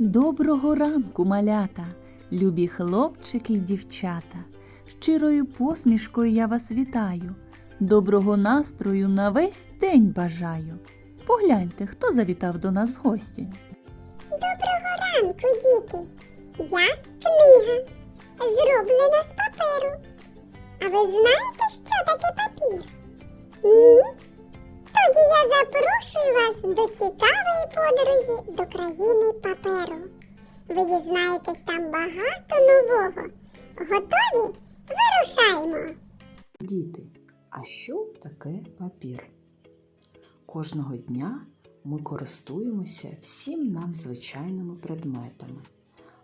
Доброго ранку, малята, любі хлопчики й дівчата. Щирою посмішкою я вас вітаю. Доброго настрою на весь день бажаю. Погляньте, хто завітав до нас в гості. Доброго ранку, діти! Я книга, до цікавої подорожі до країни паперу. Ви дізнаєтесь там багато нового. Готові? Вирушаємо! Діти, а що таке папір? Кожного дня ми користуємося всім нам звичайними предметами: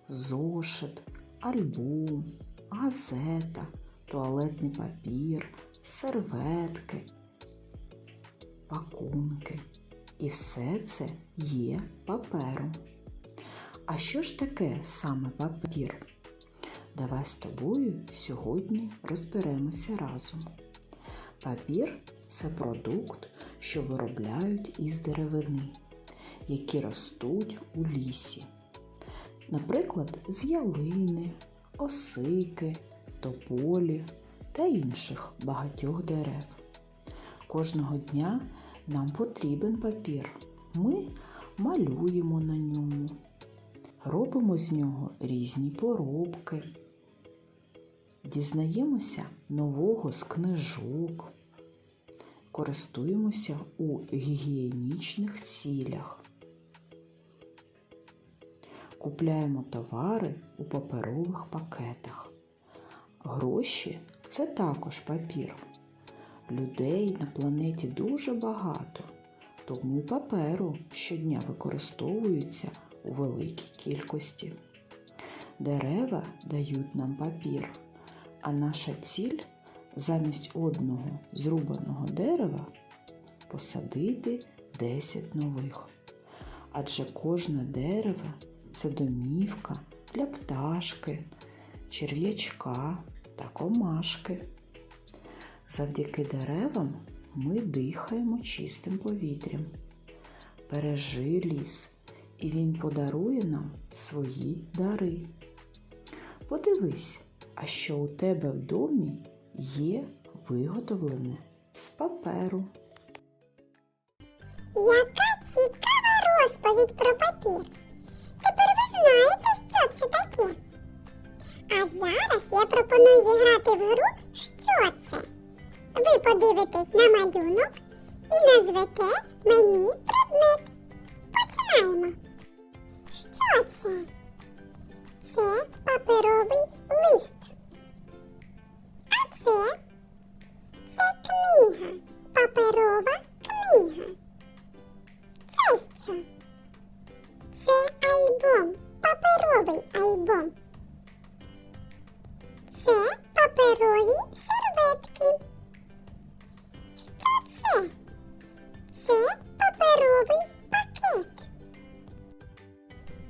зошит, альбом, газета, туалетний папір, серветки, пакунки. І все це є папером. А що ж таке саме папір? Давай з тобою сьогодні розберемося разом. Папір це продукт, що виробляють із деревини, які ростуть у лісі. Наприклад, з ялини, осики, тополі та інших багатьох дерев. Кожного дня нам потрібен папір. Ми малюємо на ньому, робимо з нього різні поробки, дізнаємося нового з книжок, користуємося у гігієнічних цілях, купляємо товари у паперових пакетах. Гроші це також папір. Людей на планеті дуже багато, тому і паперу щодня використовуються у великій кількості. Дерева дають нам папір, а наша ціль замість одного зрубаного дерева посадити 10 нових. Адже кожне дерево це домівка для пташки, черв'ячка та комашки. Завдяки деревам ми дихаємо чистим повітрям. Бережи ліс, і він подарує нам свої дари. Подивись, а що у тебе в домі є виготовлене з паперу. Яка цікава розповідь про папір. Тепер ви знаєте, що це таке. А зараз я пропоную зіграти в гру Що це? Ви подивитесь на малюнок і назвете мені предмет. Починаємо. Що це? Це паперовий лист. А це? Це книга. Паперова книга. Це що? Це альбом, паперовий альбом. Це паперові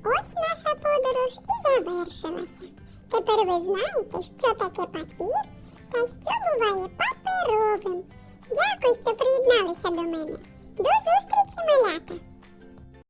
Ось наша подорож і завершилася. Тепер ви знаєте, що таке папір та що буває паперовим. Дякую, що приєдналися до мене. До зустрічі, малята!